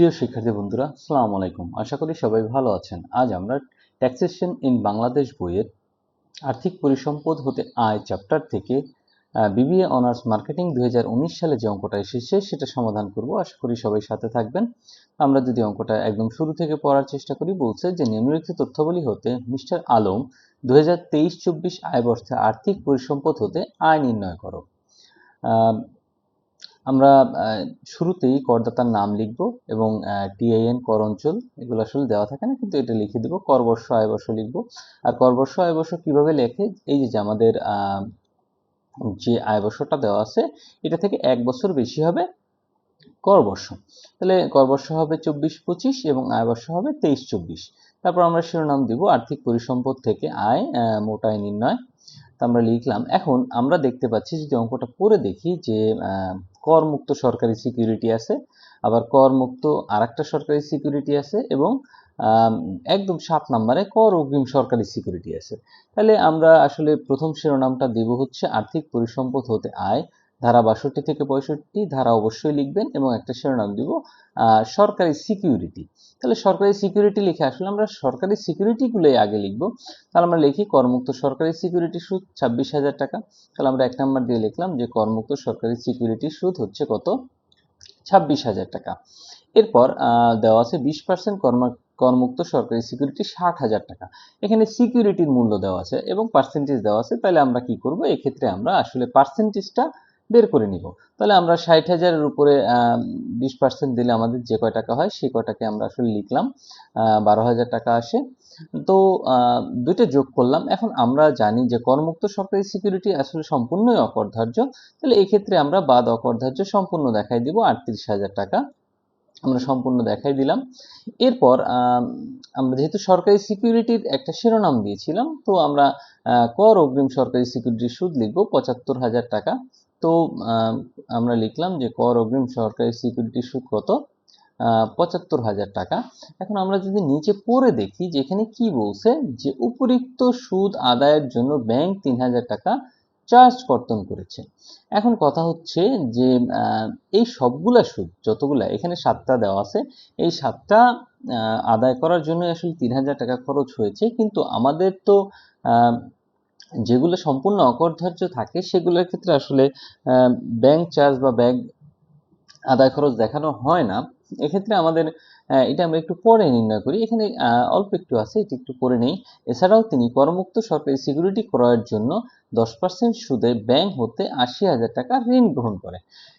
প্রিয় শিক্ষার্থী বন্ধুরা, আসসালামু আলাইকুম। আশা করি সবাই ভালো আছেন। আজ আমরা ট্যাক্সেশন ইন বাংলাদেশ বইয়ের আর্থিক পরিসম্পদ হতে আয় চ্যাপ্টার থেকে বিবিএ অনার্স মার্কেটিং দুই সালে যে অঙ্কটা এসেছে সেটা সমাধান করব। আশা করি সবাই সাথে থাকবেন। আমরা যদি অঙ্কটা একদম শুরু থেকে পড়ার চেষ্টা করি, বলছে যে নিম্নলিখিত তথ্যাবলী হতে মিস্টার আলম দু হাজার তেইশ চব্বিশ আয় বর্ষে আর্থিক পরিসম্পদ হতে আয় নির্ণয় করো। আমরা শুরুতেই করদাতার নাম লিখব এবং টিআইএন কর অঞ্চল এগুলো আসলে দেওয়া থাকে না কিন্তু এটা লিখে দেব কর বর্ষ আয় বর্ষ লিখব। আর কর বর্ষ আয় বর্ষ কীভাবে লেখে? এই যে আমাদের যে আয় বর্ষটা দেওয়া আছে এটা থেকে এক বছর বেশি হবে কর বর্ষ তাহলে কর বর্ষ হবে চব্বিশ পঁচিশ এবং আয় বর্ষ হবে তেইশ চব্বিশ। তারপর আমরা শিরোনাম দিব আর্থিক পরিসম্পদ থেকে আয় আহ, মোট আয় নির্ণয়। তা আমরা লিখলাম। এখন আমরা দেখতে পাচ্ছি যদি অঙ্কটা পরে দেখি যে করমুক্ত সরকারি সিকিউরিটি আছে, আবার করমুক্ত আরেকটা সরকারি সিকিউরিটি আছে এবং একদম সাত নম্বরে কর অগ্রিম সরকারি সিকিউরিটি আছে। তাহলে আমরা আসলে প্রথম শিরোনামটা দেব হচ্ছে আর্থিক পরিসম্পদ হতে আয়। ধারা বাষট্টি থেকে পঁয়ষট্টি ধারা অবশ্যই লিখবেন এবং একটা শিরোনাম দিব সরকারি সিকিউরিটি। তাহলে সরকারি সিকিউরিটি লিখে আসলে আমরা সরকারি সিকিউরিটিগুলোই আগে লিখব। তাহলে আমরা লিখি করমুক্ত সরকারি সিকিউরিটি সুদ ছাব্বিশ হাজার টাকা। তাহলে আমরা এক নাম্বার দিয়ে লিখলাম যে করমুক্ত সরকারি সিকিউরিটি সুদ হচ্ছে কত? ছাব্বিশ হাজার টাকা। এরপর দেওয়া আছে বিশ পার্সেন্ট কর্ম, করমুক্ত সরকারি সিকিউরিটি ষাট হাজার টাকা। এখানে সিকিউরিটির মূল্য দেওয়া আছে এবং পার্সেন্টেজ দেওয়া আছে। তাহলে আমরা কি করব? এক্ষেত্রে আমরা আসলে পার্সেন্টেজটা বের করে নিব। তাহলে আমরা ষাট হাজারের উপরে বিশ পার্সেন্ট দিলে আমাদের যে কয় টাকা হয় সেই কয়টাকে আমরা আসলে লিখলাম বারো হাজার টাকা আসে। তো দুইটা যোগ করলাম। এখন আমরা জানি যে করমুক্ত সরকারি সিকিউরিটি আসলে সম্পূর্ণই অকরধার্য। তাহলে এক্ষেত্রে আমরা বাদ অকরধার্য সম্পূর্ণ দেখাই দিব আটত্রিশ হাজার টাকা। আমরা সম্পূর্ণ দেখাই দিলাম। এরপর আম, আমরা যেহেতু সরকারি সিকিউরিটির একটা শিরোনাম দিয়েছিলাম তো আমরা কর অগ্রিম সরকারি সিকিউরিটির সুদ লিখব পঁচাত্তর হাজার টাকা। তো আম, আমরা লিখলাম যে কর অগ্রিম সরকারি সিকিউরিটির সুদ কত? পঁচাত্তর হাজার টাকা। এখন আমরা যদি নিচে পড়ে দেখি যে এখানে কি বলছে? যে উপরিক্ত সুদ আদায়ের জন্য ব্যাংক তিন হাজার টাকা চার্জ কর্তন করেছে। এখন কথা হচ্ছে যে এই সবগুলা সুদ যতগুলা এখানে সাতটা দেওয়া আছে এই সাতটা আদায় করার জন্য আসলে তিন হাজার টাকা খরচ হয়েছে। কিন্তু আমাদের তো যেগুলো সম্পূর্ণ অকরধার্য থাকে, সেগুলোর ক্ষেত্রে আসলে ব্যাংক চার্জ বা ব্যাংক আদায় খরচ দেখানো হয় না। এক্ষেত্রে আমাদের এটা আমরা একটু পরে নির্ণয় করি। এখানে অল্প একটু আছে, এটি একটু পরে নেই। এছাড়াও তিনি করমুক্ত সরকারি সিকিউরিটি ক্রয়ের জন্য দশ পার্সেন্ট সুদে ব্যাংক হতে আশি হাজার টাকা ঋণ গ্রহণ করে।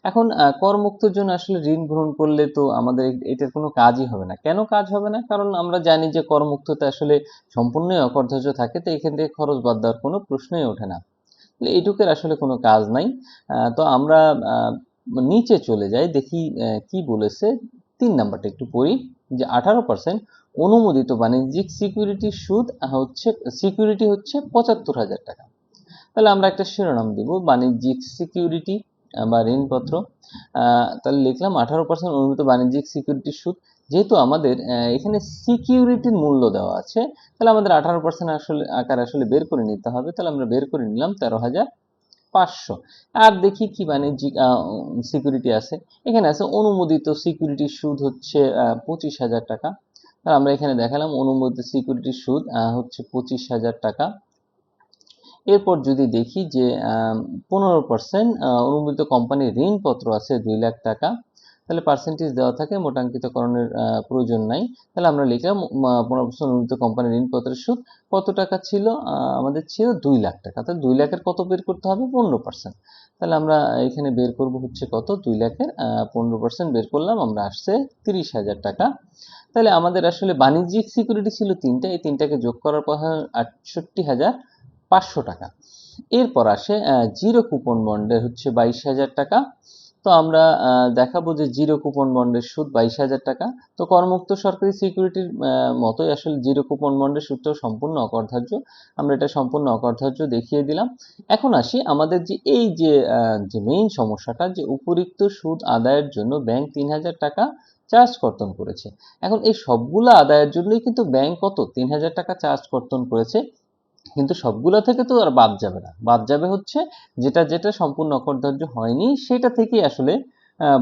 এখন করমুক্তর জন্য আসলে ঋণ গ্রহণ করলে তো আমাদের এটার কোনো কাজই হবে না। কেন কাজ হবে না? কারণ আমরা জানি যে করমুক্ততে আসলে সম্পূর্ণই অকরধার্য থাকে, তো এখান থেকে খরচ বাদ দেওয়ার কোনো প্রশ্নই ওঠে না। তাহলে এইটুকের আসলে কোনো কাজ নাই। তো আমরা নিচে চলে যাই, দেখি কি বলেছে তিন নাম্বারটা একটু পড়ি, যে আঠারো পার্সেন্ট অনুমোদিত বাণিজ্যিক সিকিউরিটির সুদ হচ্ছে সিকিউরিটি হচ্ছে পঁচাত্তর হাজার টাকা। তাহলে আমরা একটা শিরোনাম দিব, বাণিজ্যিক সিকিউরিটি বা ঋণপত্র। তাহলে লিখলাম আঠারো পার্সেন্ট অনুমোদিত বাণিজ্যিক সিকিউরিটির সুদ। যেহেতু আমাদের এখানে সিকিউরিটির মূল্য দেওয়া আছে, তাহলে আমাদের আঠারো পার্সেন্ট আসলে, আকার আসলে বের করে নিতে হবে। তাহলে আমরা বের করে নিলাম তেরো হাজার পাঁচশো। আর দেখি কি বাণিজ্যিক সিকিউরিটি আছে। এখানে আছে অনুমোদিত সিকিউরিটির সুদ হচ্ছে পঁচিশ হাজার টাকা। আমরা এখানে দেখালাম অনুমোদিত সিকিউরিটির সুদ হচ্ছে পঁচিশ হাজার টাকা। এরপর যদি দেখি যে পনেরো পার্সেন্ট অনুমোদিত কোম্পানির ঋণপত্র আছে দুই লাখ টাকা। তাহলে পার্সেন্টেজ দেওয়া থাকে, মোটাঙ্কিতকরণের প্রয়োজন নাই। তাহলে আমরা লিখলাম অনুমোদিত কোম্পানির ঋণপত্রের সুদ কত টাকা ছিল? আমাদের ছিল দুই লাখ টাকা। তাহলে দুই লাখের কত বের করতে হবে? পনেরো পার্সেন্ট তাহলে আমরা এখানে বের করব হচ্ছে কত? দুই লাখের পনেরো পার্সেন্ট বের করলাম, আমরা আসছে তিরিশ হাজার টাকা। তাহলে আমাদের আসলে বাণিজ্যিক সিকিউরিটি ছিল তিনটা, এই তিনটাকে যোগ করার পর আটষট্টি হাজার পাঁচশো টাকা। এরপর আসে জিরো কুপন বন্ডের হচ্ছে বাইশ হাজার টাকা। তো আমরা দেখাবো যে জিরো কুপন বন্ডের সুদ বাইশ হাজার টাকা। তো করমুক্ত সরকারি সিকিউরিটির মতোই আসলে জিরো কুপন বন্ডের সুদটাও সম্পূর্ণ অকর্ধার্য। আমরা এটা সম্পূর্ণ অকরধার্য দেখিয়ে দিলাম। এখন আসি আমাদের যে এই যে যে মেইন সমস্যাটা যে উপরিক্ত সুদ আদায়ের জন্য ব্যাংক তিন হাজার টাকা চার্জ কর্তন করেছে। এখন এই সবগুলো আদায়ের জন্যই কিন্তু ব্যাংক কত? তিন হাজার টাকা চার্জ কর্তন করেছে। কিন্তু সবগুলো থেকে তো আর বাদ যাবে না। বাদ যাবে হচ্ছে যেটা যেটা সম্পূর্ণ অকরধার্য হয়নি সেটা থেকেই আসলে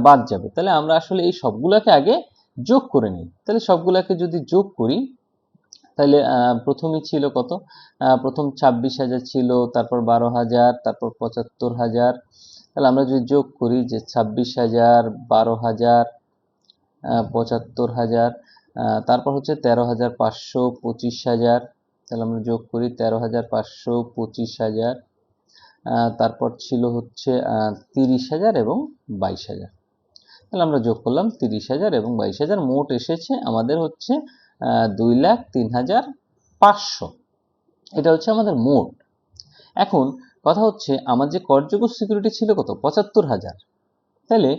বাদ যাবে। তাহলে আমরা আসলে এই সবগুলোকে আগে যোগ করে নিই। তাহলে সবগুলাকে যদি যোগ করি তাহলে আহ, প্রথমে ছিল কত? প্রথম ছাব্বিশ হাজার ছিল তারপর বারো হাজার তারপর পঁচাত্তর হাজার। তাহলে আমরা যদি যোগ করি যে ছাব্বিশ হাজার বারো হাজার পঁচাত্তর হাজার তারপর হচ্ছে তেরো হাজার পাঁচশো পঁচিশ হাজার তাহলে আমরা যোগ করি তেরো হাজার পাঁচশো পঁচিশ হাজার। তারপর ছিল হচ্ছে তিরিশ হাজার এবং বাইশ হাজার। তাহলে আমরা যোগ করলাম তিরিশ হাজার এবং বাইশ হাজার। মোট এসেছে আমাদের হচ্ছে দুই লাখ তিন হাজার পাঁচশো। এটা হচ্ছে আমাদের মোট। এখন কথা হচ্ছে, আমার যে করযোগ্য সিকিউরিটি ছিল কত? পঁচাত্তর হাজার। তাহলে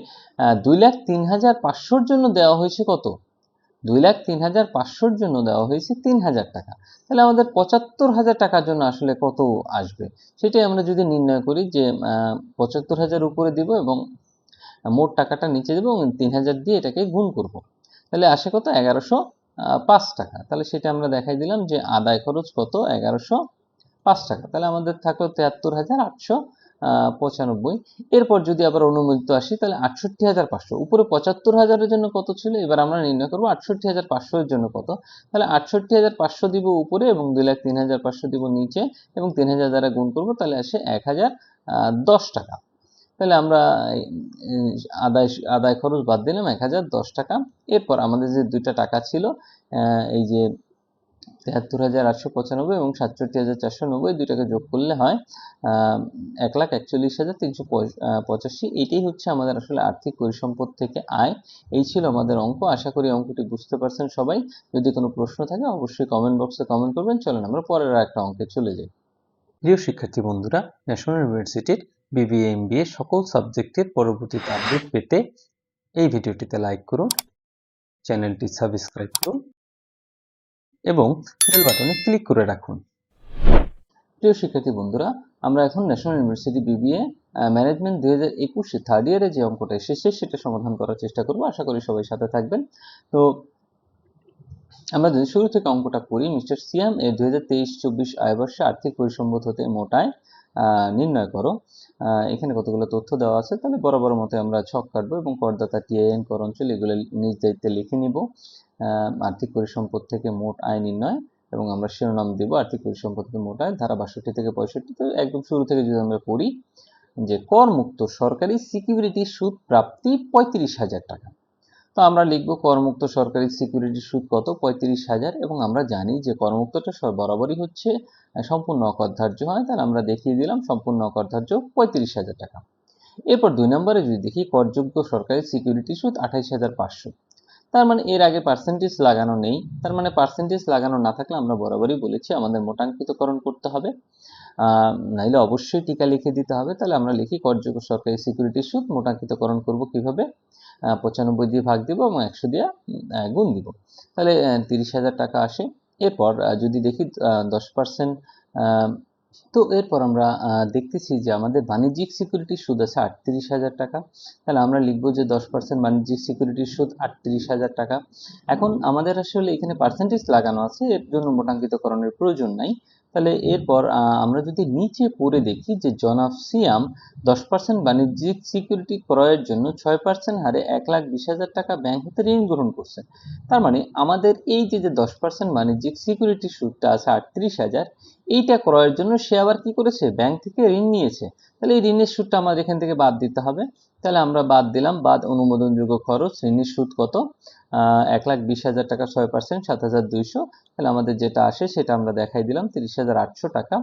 দুই লাখ তিন হাজার পাঁচশোর জন্য দেওয়া হয়েছে কত? দুই লাখ তিন হাজার পাঁচশোর জন্য দেওয়া হয়েছে তিন হাজার টাকা। তাহলে আমাদের পঁচাত্তর হাজার টাকার জন্য আসলে কত আসবে? সেটাই আমরা যদি নির্ণয় করি যে পঁচাত্তর হাজার উপরে দিব এবং মোট টাকাটা নিচে দেবো এবং তিন হাজার দিয়ে এটাকে গুণ করব। তাহলে আসে কত? এগারোশো পাঁচ টাকা। তাহলে সেটা আমরা দেখাই দিলাম যে আদায় খরচ কত? এগারোশো পাঁচ টাকা। তাহলে আমাদের থাকল তেহাত্তর হাজার আটশো পঁচানব্বই। এরপর যদি আবার অনুমোদিত আসি, তাহলে আটষট্টি হাজার পাঁচশো। উপরে পঁচাত্তর হাজারের জন্য কত ছিল? এবার আমরা নির্ণয় করব আটষট্টি হাজার পাঁচশোর জন্য কত। তাহলে আটষট্টি হাজার পাঁচশো দিব উপরে এবং দুই লাখ তিন হাজার পাঁচশো দিব নিচে এবং তিন হাজার দ্বারা গুণ করব, তাহলে আসে এক হাজার দশ টাকা। তাহলে আমরা আদায় আদায় খরচ বাদ দিলাম এক হাজার দশ টাকা। এরপর আমাদের যে দুইটা টাকা ছিল এই যে তেহাত্তর হাজার আটশো পঁচানব্বই এবং সাতষট্টি হাজার চারশো নব্বই দুইটাকে যোগ করলে হয় এক লাখ একচল্লিশ হাজার তিনশো পঁচাশি। এটাই হচ্ছে আমাদের আসলে আর্থিক পরিসম্পদ থেকে আয়। এই ছিল আমাদের অঙ্ক। আশা করি অঙ্কটি বুঝতে পারছেন সবাই। যদি কোনো প্রশ্ন থাকে অবশ্যই কমেন্ট বক্সে কমেন্ট করবেন। চলেন আমরা পরের একটা অঙ্কে চলে যাই। প্রিয় শিক্ষার্থী বন্ধুরা ন্যাশনাল ইউনিভার্সিটির বিবিএ এমবিএ সকল সাবজেক্টের পরবর্তীতে আপডেট পেতে এই ভিডিওটিতে লাইক করুন, চ্যানেলটি সাবস্ক্রাইব করুন এবং বেল বাটনে ক্লিক করে রাখুন। প্রিয় শিক্ষার্থী বন্ধুরা, আমরা এখন ন্যাশনাল ইউনিভার্সিটি বিবিএ ম্যানেজমেন্ট দুই হাজার একুশে থার্ড ইয়ারে যে অঙ্কটা এসেছে, সেটা সমাধান করার চেষ্টা করব। আশা করি সবাই সাথে থাকবেন। তো আমরা যদি শুরু থেকে অঙ্কটা করি, মিস্টার সিয়াম এর দুই হাজার তেইশ চব্বিশ আয়বর্ষে আর্থিক পরিসম্পদ হতে মোটায় নির্ণয় করো। এখানে কতগুলো তথ্য দেওয়া আছে, তাহলে বরাবর মতে আমরা ছক কাটবো এবং করদাতা টিআইএন কর অঞ্চল এগুলো নিজ দায়িত্বে লিখে নিব। আর্থিক পরিসম্পদ থেকে মোট আয় নির্ণয় এবং আমরা শিরোনাম দিব আর্থিক পরিসম্পদ থেকে মোট আয়, ধারা বাষট্টি থেকে পঁয়ষট্টি। তো একদম শুরু থেকে যদি আমরা পড়ি, যে করমুক্ত সরকারি সিকিউরিটি সুদ প্রাপ্তি পঁয়ত্রিশ হাজার টাকা। তো আমরা লিখব করমুক্ত সরকারি সিকিউরিটি সুদ কত? পঁয়ত্রিশ হাজার এবং আমরা জানি যে করমুক্তটা বরাবরই হচ্ছে সম্পূর্ণ অকরধার্য হয়, তাহলে আমরা দেখিয়ে দিলাম সম্পূর্ণ অকরধার্য পঁয়ত্রিশ হাজার টাকা। এরপর দুই নম্বরে যদি দেখি, করযোগ্য সরকারি সিকিউরিটি সুদ আঠাইশ হাজার পাঁচশো। তার মানে এর আগে পার্সেন্টেজ লাগানো নেই। তার মানে পার্সেন্টেজ লাগানো না থাকলে আমরা বরাবরই বলেছি আমাদের মোটাঙ্কিতকরণ করতে হবে। নাইলে অবশ্যই টিকা লিখে দিতে হবে। তাহলে আমরা লিখি করযোগ্য সরকারি সিকিউরিটি সুদ মোটাঙ্কিতকরণ করব কীভাবে? পঁচানব্বই দিয়ে ভাগ দিব এবং একশো দিয়ে গুণ দিব। তাহলে তিরিশ হাজার টাকা আসে। এরপর যদি দেখি দশ পার্সেন্ট তো এরপর আমরা দেখতেছি যে আমাদের বাণিজ্যিক সিকিউরিটির সুদ আছে আটত্রিশ হাজার টাকা। তাহলে আমরা লিখব যে দশ পার্সেন্ট বাণিজ্যিক সিকিউরিটির সুদ আটত্রিশ হাজার টাকা। এখন আমাদের আসলে এখানে পার্সেন্টেজ লাগানো আছে, এর জন্য মোটাঙ্কিতকরণের প্রয়োজন নাই। তাহলে এরপর আমরা যদি নিচে পড়ে দেখি যে জনাব সিয়াম দশ পার্সেন্ট বাণিজ্যিক সিকিউরিটি ক্রয়ের জন্য ছয় পার্সেন্ট হারে এক লাখ বিশ হাজার টাকা ব্যাংক হতে ঋণ গ্রহণ করছে। তার মানে আমাদের এই যে যে দশ পার্সেন্ট বাণিজ্যিক সিকিউরিটি সুদটা আছে আটত্রিশ হাজার, এইটা ক্রয়ের জন্য সে আবার কি করেছে? ব্যাংক থেকে ঋণ নিয়েছে। তাহলে এই ঋণের সুদটা আমাদের এখান থেকে বাদ দিতে হবে। তাহলে আমরা বাদ দিলাম, বাদ অনুমোদনযোগ্য খরচ, ঋণের সুদ কত? এক লাখ বিশ হাজার টাকা, ছয় পার্সেন্ট সাত হাজার দুইশো। তাহলে আমাদের যেটা আসে সেটা আমরা দেখাই দিলাম, তিরিশ হাজার আটশো টাকা।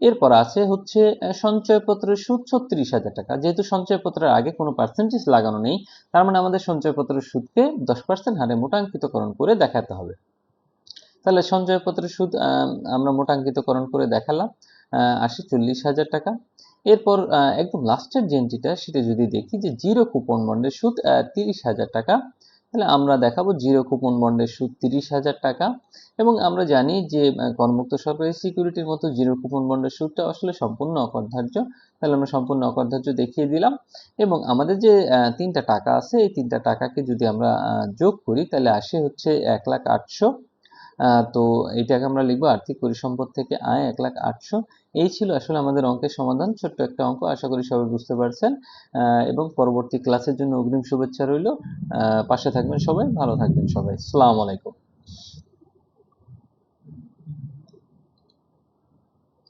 এরপর আছে হচ্ছে সঞ্চয়পত্রের সুদ ছত্রিশ হাজার টাকা। যেহেতু সঞ্চয়পত্রের আগে কোনো পার্সেন্টেজ লাগানো নেই, তার মানে আমাদের সঞ্চয়পত্রের সুদকে দশ পার্সেন্ট হারে মোটাঙ্কিতকরণ করে দেখাতে হবে। তাহলে সঞ্চয়পত্রের সুদ আমরা মোটাঙ্কিতকরণ করে দেখালাম। আসে চল্লিশ হাজার টাকা। এরপর একদম লাস্টের যে এন্ট্রিটা সেটা যদি দেখি যে জিরো কুপন বন্ডের সুদ তিরিশ হাজার টাকা, তাহলে আমরা দেখাবো জিরো কুপন বন্ডের সুদ তিরিশ হাজার টাকা। এবং আমরা জানি যে করমুক্ত সরকারি সিকিউরিটির মতো জিরো কুপন বন্ডের সুদটা আসলে সম্পূর্ণ অকরধার্য। তাহলে আমরা সম্পূর্ণ অকরধার্য দেখিয়ে দিলাম। এবং আমাদের যে তিনটা টাকা আছে, এই তিনটা টাকাকে যদি আমরা যোগ করি, তাহলে আসে হচ্ছে এক লাখ আটশো। তো এটাকে আমরা লিখব আর্থিক পরিসম্পদ থেকে আয় এক লাখ আটশো। এই ছিল আসলে আমাদের অঙ্কের সমাধান। ছোট্ট একটা অঙ্ক, আশা করি সবাই বুঝতে পারছেন। এবং পরবর্তী ক্লাসের জন্য অগ্রিম শুভেচ্ছা রইল। পাশে থাকবেন সবাই, ভালো থাকবেন সবাই। সালামু আলাইকুম।